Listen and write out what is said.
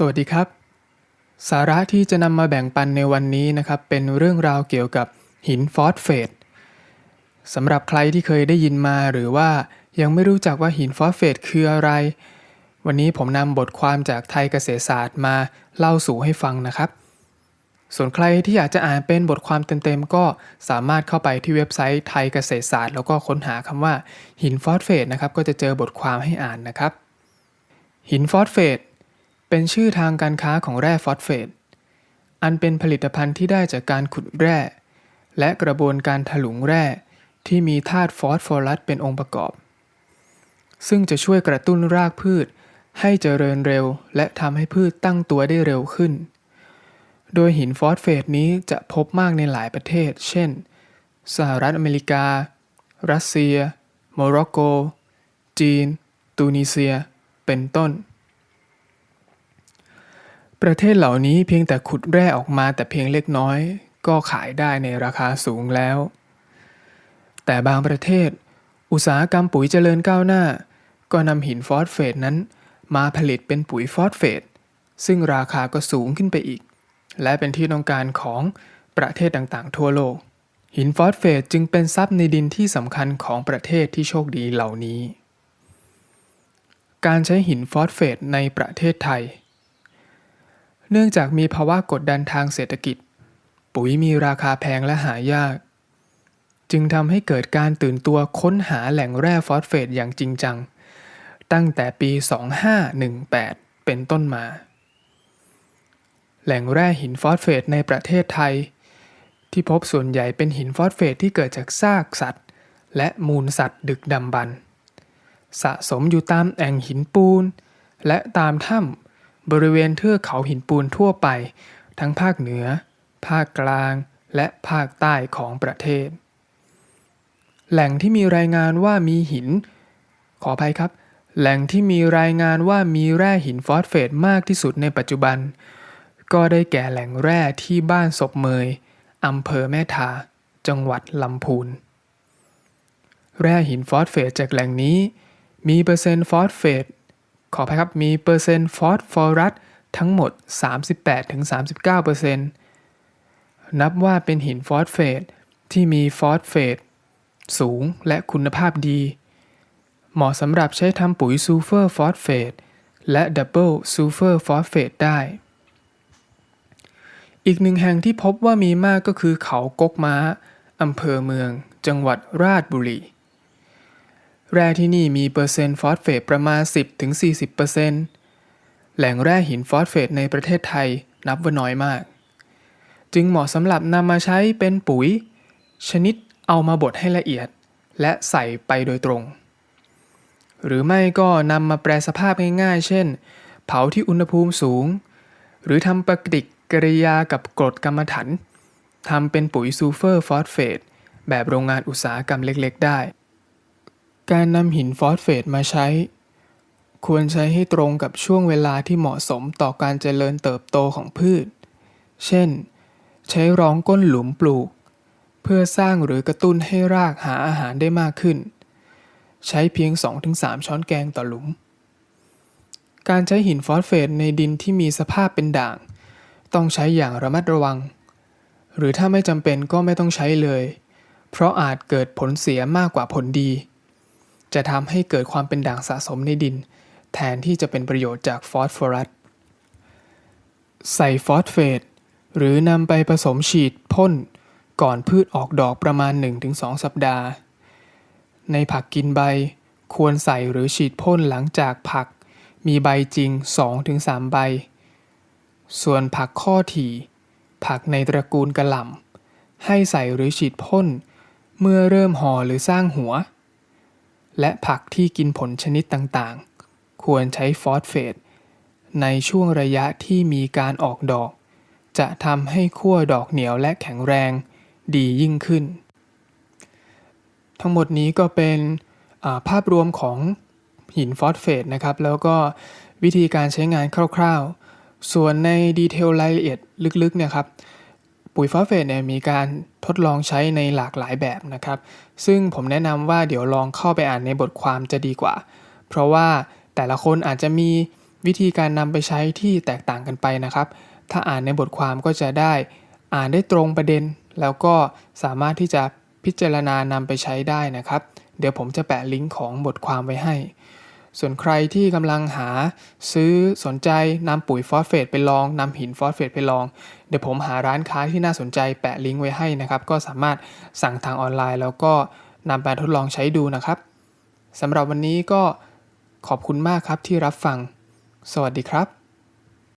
สวัสดีครับ สาระที่จะนำมาแบ่งปันในวันนี้นะครับ เป็นเรื่องราวเกี่ยวกับหินฟอสเฟตสำหรับใครที่เคยได้ยินมาหรือว่ายังไม่รู้จักว่าหินฟอสเฟตคืออะไร วันนี้ผมนำบทความจากไทยเกษตรศาสตร์มาเล่าสู่ให้ฟังนะครับ ส่วนใครที่อยากจะอ่านเป็นบทความเต็มๆ ก็สามารถเข้าไปที่เว็บไซต์ไทยเกษตรศาสตร์ แล้วก็ค้นหาคำว่าหินฟอสเฟตนะครับก็จะเจอบทความให้อ่านนะครับ หินฟอสเฟต เป็นชื่อทางการค้าของแร่ฟอสเฟต อันเป็นผลิตภัณฑ์ที่ได้จากการขุดแร่ และกระบวนการถลุงแร่ที่มีธาตุฟอสฟอรัสเป็นองค์ประกอบ ซึ่งจะช่วยกระตุ้นรากพืชให้เจริญเร็วและทำให้พืชตั้งตัวได้เร็วขึ้น โดยหินฟอสเฟตนี้จะพบมากในหลายประเทศ เช่น สหรัฐอเมริกา รัสเซีย โมร็อกโก จีน ตูนิเซีย เป็นต้น ประเทศเหล่านี้เพียงแต่ขุดแร่ออกมาแต่เพียงเล็กน้อย ก็ขายได้ในราคาสูงแล้ว แต่บางประเทศ อุตสาหกรรมปุ๋ยเจริญก้าวหน้า ก็นำหินฟอสเฟตนั้น มาผลิตเป็นปุ๋ยฟอสเฟต ซึ่งราคาก็สูงขึ้นไปอีก และเป็นที่ต้องการของประเทศต่างๆ ทั่วโลก หินฟอสเฟตจึงเป็นทรัพย์ในดินที่สำคัญของประเทศที่โชคดีเหล่านี้ การใช้หินฟอสเฟตในประเทศไทย เนื่องจากมีภาวะกดดันทางเศรษฐกิจ ปุ๋ยมีราคาแพงและหายาก จึงทำให้เกิดการตื่นตัวค้นหาแหล่งแร่ฟอสเฟตอย่างจริงจัง ตั้งแต่ปี 2518 เป็นต้นมา แหล่งแร่หินฟอสเฟตในประเทศไทย ที่พบส่วนใหญ่เป็นหินฟอสเฟตที่เกิดจากซากสัตว์ และมูลสัตว์ดึกดำบรรพ์สะสมอยู่ตามแอ่งหินปูน และตามถ้ำ บริเวณเทือกเขาหินปูนทั่วไป ทั้งภาคเหนือ ภาคกลาง และภาคใต้ของประเทศ แหล่งที่มีรายงานว่ามีหิน ขออภัยครับ แหล่งที่มีรายงานว่ามีแร่หินฟอสเฟตมากที่สุดในปัจจุบัน ก็ได้แก่แหล่งแร่ที่บ้านศพเมยอำเภอแม่ทา จังหวัดลำพูน แร่หินฟอสเฟตจากแหล่งนี้มีเปอร์เซ็นต์ฟอสเฟต ขออภัยครับ มีเปอร์เซ็นต์ฟอสฟอรัสทั้งหมด 38-39%นับว่าเป็นหินฟอสเฟตที่มีฟอสเฟตสูงและคุณภาพดี เหมาะสำหรับใช้ทำปุ๋ยซูเฟอร์ฟอสเฟตและดับเบิลซูเฟอร์ฟอสเฟตได้ อีกหนึ่งแห่งที่พบว่ามีมากก็คือเขากกม้าอำเภอเมือง จังหวัดราชบุรี แร่ที่นี่มีเปอร์เซ็นต์ฟอสเฟตประมาณ 10-40%แหล่งแร่หินฟอสเฟตในประเทศไทยนับว่าน้อยมาก จึงเหมาะสำหรับนำมาใช้เป็นปุ๋ย ชนิดเอามาบดให้ละเอียด และใส่ไปโดยตรง หรือไม่ก็นำมาแปรสภาพง่ายๆ เช่น เผาที่อุณหภูมิสูง หรือทำปฏิกิริยากับกรดกรรมฐานทำเป็นปุ๋ยซูเฟอร์ฟอสเฟตแบบโรงงานอุตสาหกรรมเล็กๆ ได้ การนำหินฟอสเฟตมาใช้ ควรใช้ให้ตรงกับช่วงเวลาที่เหมาะสมต่อการเจริญเติบโตของพืช เช่น ใช้รองก้นหลุมปลูก เพื่อสร้างหรือกระตุ้นให้รากหาอาหารได้มากขึ้น ใช้เพียง 2-3 ช้อนแกงต่อหลุม การใช้หินฟอสเฟตในดินที่มีสภาพเป็นด่าง ต้องใช้อย่างระมัดระวัง หรือถ้าไม่จำเป็นก็ไม่ต้องใช้เลย เพราะอาจเกิดผลเสียมากกว่าผลดี จะทำให้เกิดความเป็นด่างสะสมในดิน แทนที่จะเป็นประโยชน์จากฟอสฟอรัส ใส่ฟอสเฟต หรือนำไปผสมฉีดพ่น ก่อนพืชออกดอกประมาณ 1-2 สัปดาห์ ในผักกินใบควรใส่หรือฉีดพ่นหลังจากผักมีใบจริง 2-3 ใบ ส่วนผักข้อถี่ ผักในตระกูลกระหล่ำให้ใส่หรือฉีดพ่น เมื่อเริ่มห่อหรือสร้างหัว และผักที่กินผลชนิดต่างๆ ควรใช้ฟอสเฟต ในช่วงระยะที่มีการออกดอก จะทำให้ขั้วดอกเหนียวและแข็งแรงดียิ่งขึ้น ทั้งหมดนี้ก็เป็นาภาพรวมของหินฟอสเฟตนะครับ แล้วก็วิธีการใช้งานคร่าวๆ ส่วนในดีเทลรายละเอียดลึกๆเนี่ยครับ ปุ๋ยฟอสเฟตเนี่ยมีการทดลองใช้ในหลากหลายแบบนะครับ ซึ่งผมแนะนำว่าเดี๋ยวลองเข้าไปอ่านในบทความจะดีกว่า เพราะว่าแต่ละคนอาจจะมีวิธีการนำไปใช้ที่แตกต่างกันไปนะครับ ถ้าอ่านในบทความก็จะได้อ่านได้ตรงประเด็น แล้วก็สามารถที่จะพิจารณานำไปใช้ได้นะครับ เดี๋ยวผมจะแปะลิงก์ของบทความไว้ให้ ส่วนใครที่กำลังหาซื้อสนใจนำปุ๋ยฟอสเฟตไปลองนำหินฟอสเฟตไปลอง เดี๋ยวผมหาร้านค้าที่น่าสนใจแปะลิงก์ไว้ให้นะครับ ก็สามารถสั่งทางออนไลน์ แล้วก็นำไปทดลองใช้ดูนะครับสำหรับวันนี้ก็ขอบคุณมากครับที่รับฟัง สวัสดีครับ